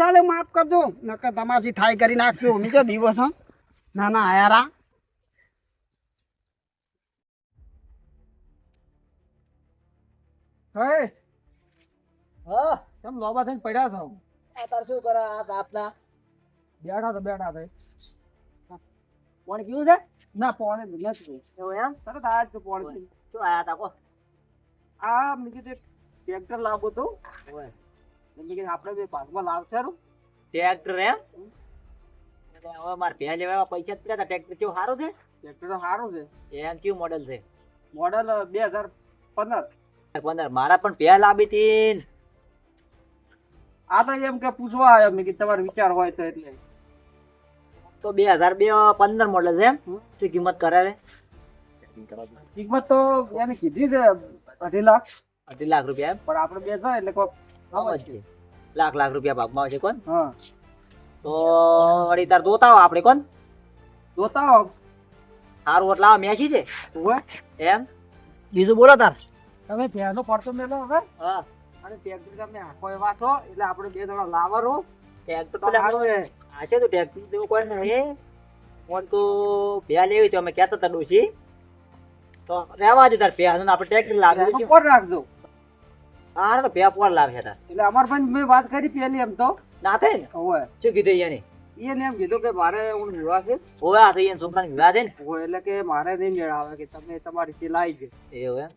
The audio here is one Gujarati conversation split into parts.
ચાલે માફ કરજો. નકર તમારથી થાય કરી નાખજો. નીચે દિવસ ના ના આયારા. હે? હા. કેમ લોબા થઈને પડ્યા છો? આ તાર શું કરે આ આપના બેઠા તો બેઠા થઈ કોણ પીવું છે? ના પોણે નથી એવું એમ? તરત આયા જ તો પોણે શું આયા તા કો? આ મેં કીધું ટ્રેક્ટર હતું. ઓય. કીધું આપણે બે ભાગમાં લાવશે રૂ ટ્રેક્ટર એમ? એટલે હવે મારે પહે લેવા પૈસા જ પડ્યા ટ્રેક્ટર કેવું સારું છે? ટ્રેક્ટર તો સારું છે. એમ કયું મોડેલ છે? મોડેલ બે હજાર પંદર. પંદર. મારા પણ પહેલ આપી હતી. આ તો એમ કે પૂછવા આવ્યો મેં કે તમારો વિચાર હોય તો એટલે. તો બે હજાર બે પંદર મોડેલ છે એમ? શું કિંમત કરે કિંમત તો એને કીધી છે અઢી લાખ. અઢી લાખ રૂપિયા એમ? પણ આપણે બે જાય એટલે સમજ છે. લાખ લાખ રૂપિયા ભાગમાં આવશે કોણ? હા. તો વળી તાર જોતા આપણે કોણ? જોતા સારું એટલે મેસી છે? એમ? બીજું બોલો તાર. તમે પહેલો પડતો મેલો હવે. હા. અને ટ્રેક્ટર તમે આખો એવા છો એટલે આપણે બે જણા લાવરો. ટ્રેક્ટર તો આ છે તો ટ્રેક્ટર જેવું કોઈ નહીં ફોન તો ભ્યા લેવી તો અમે કહેતા હતા ડોશી. તો રહેવા જ તાર ભ્યા આપણે ટ્રેક્ટર એનો લાવી કોણ રાખજો. હા તો ભ્યા પોર લાવશે તાર. એટલે અમાર પણ મેં વાત કરી પેલી એમ તો. ના ને? હોય શું કીધું એને એને એમ કીધું કે મારે હું વિવાહ છે. ઓય આ થઈ છોકરાને વિવાહ છે ને. ઓય એટલે કે મારે નહીં મેળ આવે કે તમે તમારી રીતે લાવી દે એવું એમ?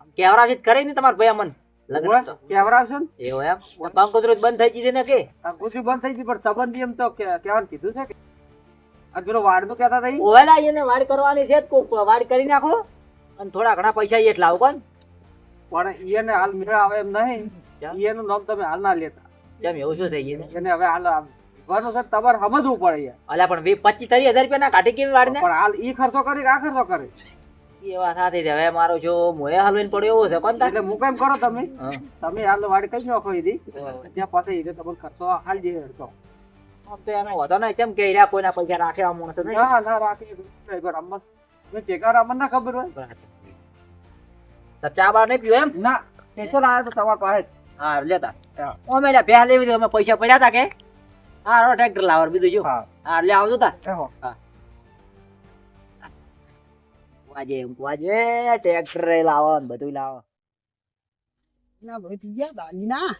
આમ કેવરાજી જ કરી ને તમાર ભાઈ અમન? લગ્ન છે કેવરાવશે ને? એવું એમ? કંકોત્રી બંધ થઈ ગઈ છે ને કે? આ ગુજરી બંધ થઈ ગઈ પણ સંબંધી એમ તો કેવાનું કીધું છે કે? આ પેલો વાડનું કહેતા હતા ઈ? ઓવેલા એને વાડ કરવાની છે કોક વાડ કરી નાખો. અને થોડા ઘણા પૈસા એટલા જ કોણ? પણ એને હાલ મેળ આવે એમ નહીં. એનું નામ તમે હાલ ના લેતા. કેમ એવું શું થઈ ગયું એને હવે હાલ આમ સર તમારે સમજવું પડે. અલ્યા પણ વી પચીસ ત્રીસ હજાર રૂપિયા ના કાઢી કેવી વાળને? પણ હાલ ઈ ખર્ચો કરી આ ખર્ચો કરે? વાત સાથે છે. હવે મારો જો મોએ હલવીને પડ્યો એવો છે કોણ તાર? એટલે હું કેમ કરો તમે. તમે હાલ વાડી કઈ નાખો એથી? ત્યાં પાસે ઈ તમને ખર્ચો હાલ જે ખર્ચો આમ તો એનો વધો નહીં. કેમ કે કોઈના પૈસા રાખે આ માણસ નહીં? ના ના રાખી. પણ મેં રમત ના ખબર હોય. ચા બા નહીં પીવું એમ? ના તો તમારા પાસે. હા લેતા અમે લ્યા પહેલા લેવી અમે પૈસા પડ્યા હતા કે? હા રો ટ્રેક્ટર લાવર બીજું જો હા. લે આવજો તા એહો. વાજે વાજે ટ્રેક્ટર લાવો ને બધું લાવો. ના ભાઈ ગયા દાદી ના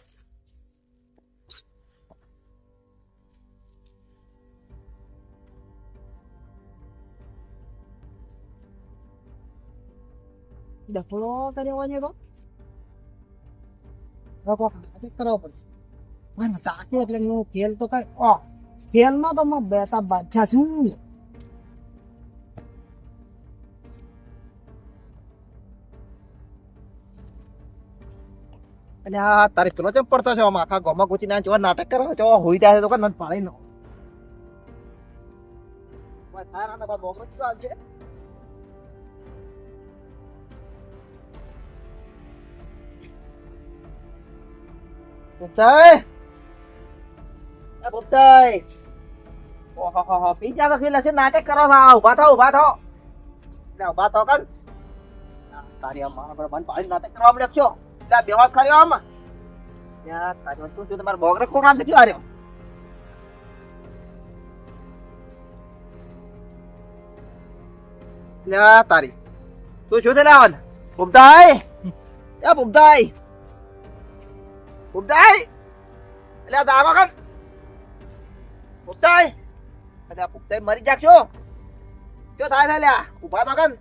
ડફળો કર્યો હોય ને તો કરવો પડશે મને તાકે એટલે હું ફેલ તો કઈ ઓ ફેલ નો તો હું બેતા બાદશાહ છું અને આ તારે ચલો ચમ પડતો છો આમ આખા ગોમાં ગોચી ના જોવા નાટક કરો છો હોઈ જાય તો મને પાડી નો પીજા તો ખેલે છે નાટક કરો છો ઊભા થો ઊભા થો લે ઊભા થો કન તારી આમ મારા મન પાડી નાટક કરવા મળ્યો છો ત્યાં બેવા કર્યો આમ યાર તારી શું થયું? તમારે બોગરે કોણ આમ છે? ક્યાં હાર્યો? લે તારી. તું શું થયું લાવન ભૂમતાઈ એ ભૂમતાઈ ભૂમતાઈ એટલે આ દાવા કન ભૂમતાઈ એટલે ભૂમતાઈ મરી જાગશો શું થાય છે લ્યા ઊભા તો કન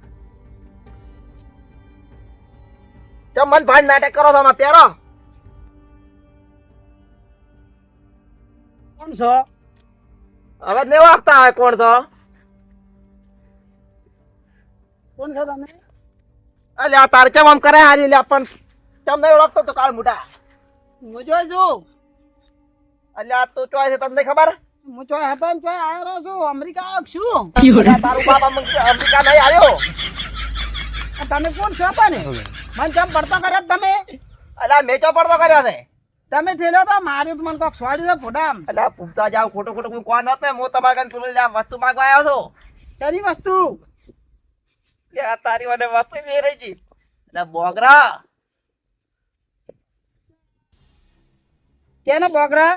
ચમ મન ભાઈ નાટક કરો તમે પહેરો કોણ છો હવે નહીં વાગતા હવે કોણ છો કોણ છો તમે અલ્યા તાર કેમ આમ કરે હારી લે પણ તમને ઓળખતો તો કાળ મોટા હું જોઈ છું. અલ્યા તું ચોય છે તમને ખબર? હું ચોય હતો ને ચોય આવ્યો રહ્યો છું અમેરિકા છું તારું બાપ અમેરિકા નહીં આવ્યો. તમે કોણ છો પણ? મને ચમ પડતો કર્યો તમે? અલ્યા મેચો પડતો કર્યો છે? તમે ઠેલ્યો તો માર્યું તો મને કોક સ્વાડ્યું છે ફોટામ આ પૂછતા જાવ ખોટો ખોટો કોઈ કોણ નતો હું તમારા કાન પેલું વસ્તુ માંગવા આવ્યો છો. તેની વસ્તુ? તારી મને વસ્તુ મે રહી જી બોગરા. કેને બોકરા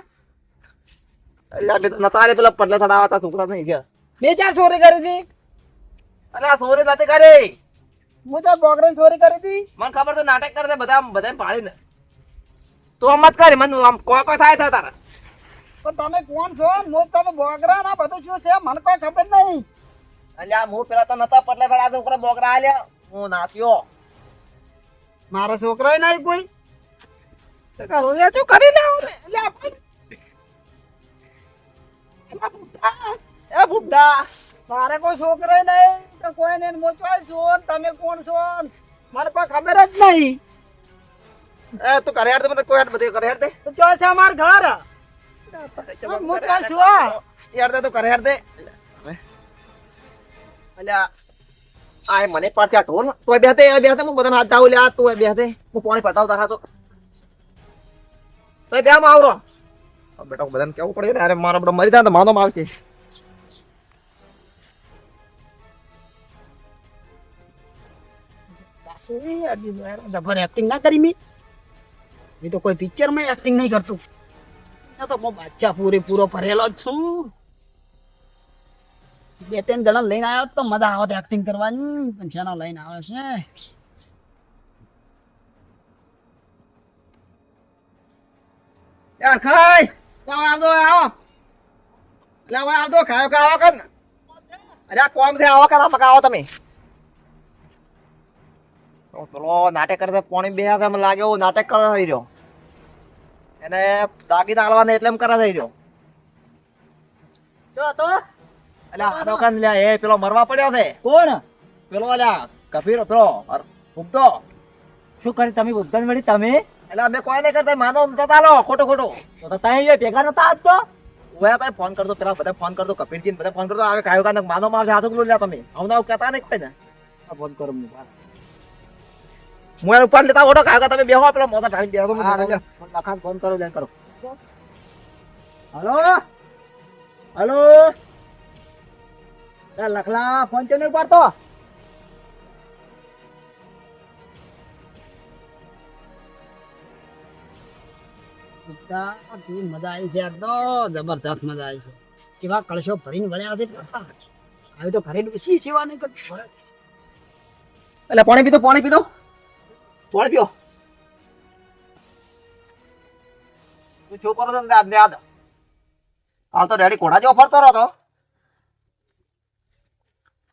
એટલે બે તો નતા રે પેલા પડલે થડાવા તા છોકરા નહીં ગયા બે ચાર ચોરી કરી હતી. અરે આ છોરી નથી કરી. હું તો બોકરા ચોરી કરી હતી. મને ખબર તો નાટક કરે છે બધા બધા પાડીને. તું આમ મત કરી મને આમ કોઈ કોઈ થાય તારા. પણ તમે કોણ છો? હું તમે બોકરા ના બધું શું છે? મને કોઈ ખબર નહીં. આ હું પેલા તો નતા પડલે થડા છોકરા બોકરા આલ્યા. હું નાચ્યો મારા છોકરા નહીં કોઈ? તો કરો યાર, શું કરી લેવું? એટલે આ પણ- એટલે આ ભૂપતા, એ ભૂપતા. મારે કોઈ છોકરો નહીં તો કોઈ ને હું ચોય છું. તમે કોણ છો? મારે પાસે ખબર જ નહીં. એ તું કરે યાર મને કોઈ યાર બધું કરે યાર દે. તો જો છે અમાર ઘર? મોચવા છો યાર દે તો કરે યાર દે. અલ્યા આય મને પાડશે આ તું બેહતે બેહતે હું બધાને હાથ દાવ લે આ તું બેહતે હું પાણી પટાવ તારા તો બે માં આવરો બેટા બધાને કેવું પડે ને, અરે મારો બધો મરી જાય માનો માં આવશે જબર એક્ટિંગ ના કરી મેં. મેં તો કોઈ પિક્ચરમાં એક્ટિંગ નહીં કરતું. તો હું બાદશાહ પૂરેપૂરો ભરેલો છું. બે ત્રણ જણા લઈને આવ્યો તો મજા આવત એક્ટિંગ કરવાની, પણ શેનો લઈને આવે છે? યાર ખાય! લાવ આવતો આવો. લાવ આવતો ખાયો કે આવો અરે આ કોમ છે આવો કરા પકાવો તમે. પેલો નાટક કરે પોણી બે હાથે મને નાટક કરે થઈ રહ્યો. એને દાગી આલવાને એટલે એમ કરે થઈ રહ્યો. જો તો એટલે આનો કાન લ્યા એ પેલો મરવા પડ્યો છે. કોણ? પેલો અલ્યા કફીર પેલો ઉગતો. શું કરી તમે ઉદ્ધાર મળી તમે? એટલે અમે કોઈ નહીં કરતા માનો તાલો ખોટો ખોટું. તો તો તમે એ ભેગા નતા આજ તો. ઓયા ફોન કરતો પેલા બધા ફોન કરતો કપિલજી ને બધા ફોન કરતો આવે કાયો કાને માનો માં હાથું લ્યા તમે. આવું આવું કહેતા નહીં કોઈ ને ફોન કરો મને બાર. હું ઉપર લેતા ઓટો કાયો તમે બેહો પેલા મોટા ઢાળી બેહો મને લખાણ ફોન કરો લેન કરો. હલો? હલો? લખલા ફોન કેમ નહીં ઉપાડતો મજા આવી છે આ તો જબરદસ્ત મજા આવી છે. જેવા કળશો ભરીને વળ્યા છે હવે તો ઘરે ડૂસી સેવા નહીં કરતી એટલે પાણી પીધો પાણી પીધો? પાણી પીઓ. તું ચૂપ કરો તો યાદ યાદ. કાલ તો રેડી કોડા જેવો ફરતો રહ્યો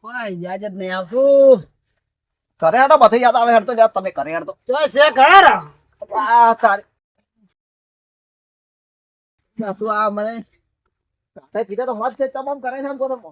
કોઈ યાદ જ નહીં આવતું. ઘરે હેડો બધું યાદ આવે હેડતો યાદ તમે ઘરે હેડતો. છે ઘર આ તારી તું આ મને રાતે પીધા તો મસ્ત તમામ કરે છે આમ તો તમે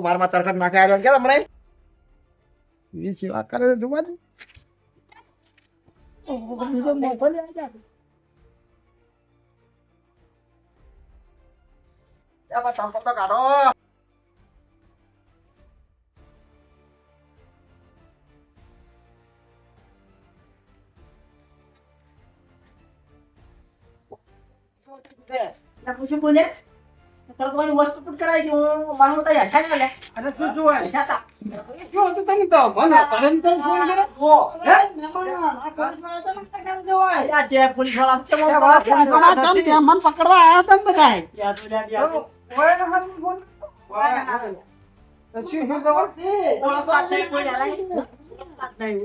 મારમાં તરકટ નાખે આવ્યો કે તમને વી સેવા કરે છે જોવા દે બીજો મોકો લે આજા ત્યાં પણ ટંપો તો કાઢો ના પૂછું કોને તરકવાની વસ્તુ તો કરાવી દઉં હું મારું તો યશા ના લે અને શું શું હોય યશા તા શું તો મને પરમ તો ફોન કર્યો ઓ હે મહેમાન આ પોલીસવાળા તો નક્કી કરી દેવાય અલ્યા જે પોલીસવાળા છે એ પોલીસવાળા ચમ ત્યાં મન પકડવા આયા તમે બધાય યાદ હોય, યાદ હોય. હોય ને હારું બોલ. તો શું શું ખબર? ઓળખતા જ નહીં કોઈ. નહીં,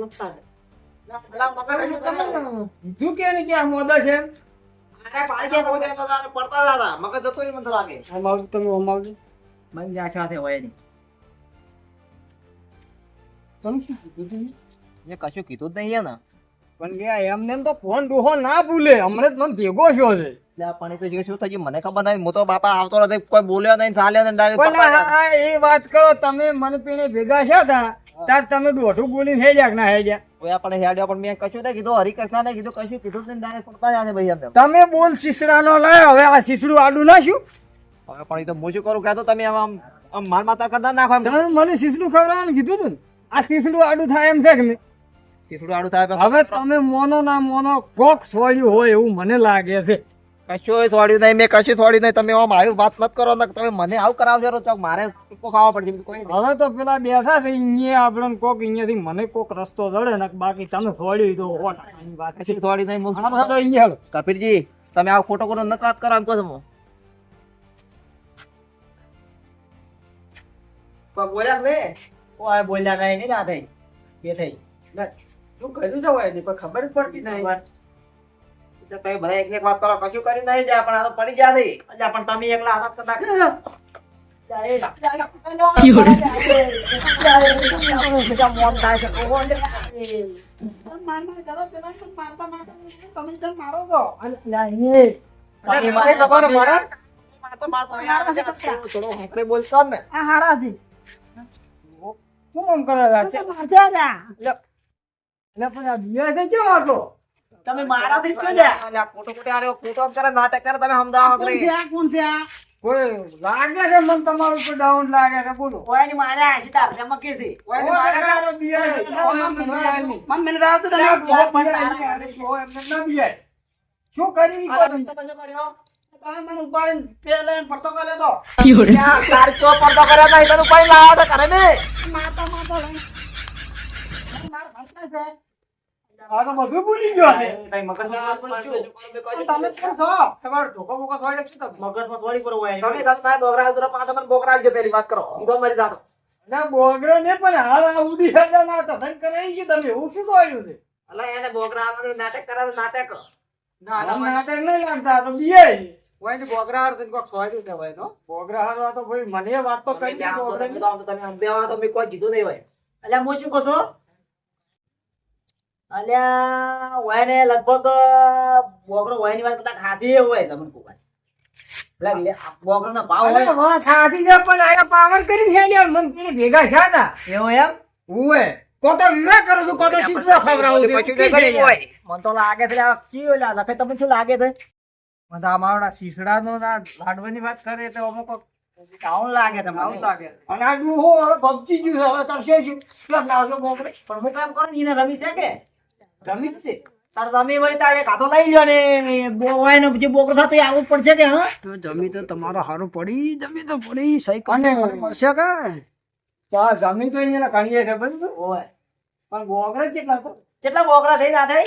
પેલા કીધું કે ને કે આ મોદા છે અરે પાડી કોઈ પડતા હતા મગજ જતો નહીં મને લાગે અમારું તમે અમારું મને જ્યાં સાથે હોય નહીં. તમે શું કીધું તમે? મેં કશું કીધું જ નહીં ને. પણ કે એમને એમ તો ફોન ડોહો ના ભૂલે. હમણાં મને ભેગો છો છે. એટલે તો જે શું મને ખબર નહીં. હું તો બાપા આવતો નથી કોઈ બોલ્યો નહીં ચાલ્યો એ વાત કરો તમે મને પીણે ભેગા છે તા તાર તમે દોઢું બોલીને હે જાક ના હે જા ઓયા પણ હેડ્યો પણ મેં કશું નહીં કીધું. હરિકૃષ્ણ ને કીધું કશું કીધું નહીં direct પડતા જ ભાઈ તમે બોલ શીસડાનો લાયો હવે આ શીસડું આડું નાખ્યું હવે પણ એ તો હું શું કરું? કહેતો તમે આમ આમ માર માતા કરતા નાખો મને શીશડું ખવડાવવાનું કીધું તું ને? આ શીશડું આડું થાય એમ છે કે નહીં? થોડું આડું થાય હવે તમે મોનો ના મોનો કોક સોળ્યું હોય એવું મને લાગે છે. કશું સોળ્યું નહીં મેં કશું સોળ્યું નહીં. તમે આમ આવી વાત નથી કરો ને તમે મને આવું કરાવજો તો મારે ટૂંકો ખાવા પડશે કોઈ હવે તો પેલા બેઠા છે અહીંયા આપણે કોક અહીંયાથી મને કોક રસ્તો જડે ને બાકી તમે સોળ્યું તો વાત છે. થોડી નહીં. કપિલજી તમે આ ખોટો ખોટો નથી વાત કરો એમ કહો છો બોલ્યા કોઈ બોલ્યા નહીં નહીં ના થઈ બે થઈ શું કર્યું છે હોય એની કોઈ ખબર જ પડતી નહીં. એટલે તમે બધા એક એક વાત કરો કશું કર્યું નહીં? જાય પણ આ તો પડી ગયા નહીં. અલ્યા પણ તમે એકલા હાથ કરતા અરે, ને પડે? શું આમ કરે છે? એટલે પણ આ દિયા છે કેમ આટલો? તમે મારાથી જ છો લ્યા. અલ્યા, ખોટું ખોટું આ રહ્યો, ખોટું આમ કરે નાટક કરે તમે સમજાવો હોંકરે. કોઈ લાગે છે મને તમારું ઉપર ડાઉન લાગે છે બોલો તાર કે છે કોઈને મારે જો જો એમને ના બિયાય. શું કરી તમે. ત્યાં તાર ચો પડતો કર્યો નહીં, તને કોઈ લાવો તો કરે ને. આ તો બધું ભૂલી ગયો છે. કોઈ શું? તમે કોણ છો? તમારો ધોકો બોકો સોય શું તમે? મગજમાં થોડી કરો હોય તમે તમે મારા બોકરા હાલ જરા પાછા મને બોકરા હાલજો પહેલી વાત કરો. ઈ તો મારી દાદો. ના બોગરો ને પણ હાલ આ ઉડી હતા ના તથન કરે ઈ છે તમે. એવું શું કર્યું છે? અલા એને બોકરા હાલવાનું નાટક કરાવે નાટક ના નાટક નહીં લાગતા તો તો બોગરા હારવા તો ભાઈ મને વાત તો કરી ત્યાં બોગરા તો તમે આમ બેવા તો મેં કોઈ કીધું નહીં હોય. અલ્યા હું શું કહું છું? અલ્યા હોય ને લગભગ બોકરો હોયની વાત કરતા ખાધી હોય તમને કોઈ લાગી ના ભાવ હોય. ખાધી છે પણ આયા પાવર કરી છે ને મન પેલી ભેગા છે હતા એવું એમ? ઉવે કોતો વિવાહ કરું છું કોતો પછી તો મને તો લાગે છે આ કેવું લા લખે તમને શું લાગે છે? મને તો મારા શીશડાનો ના લાડવાની વાત કરે તો અમુક આવું લાગે તમને અને આ હવે ભપચી ગયું હવે તરશે શું બોકડે પણ હું કામ કરું ને રમી છે કે? જમીન છે. તાર રમી વળી તારે કાતો લઈ લ્યો ને બો ને જે બોકરો થતો એ આવું જ પડશે કે હા? તો જમી તો તમારો સારું પડી જમી તો પડી સહી કોને મળશે કે? તો આ જમીન તો એને કણીએ છે બરાબર? હોય પણ બોકડે કેટલા કેટલા બોકરા થઈ ના થઈ?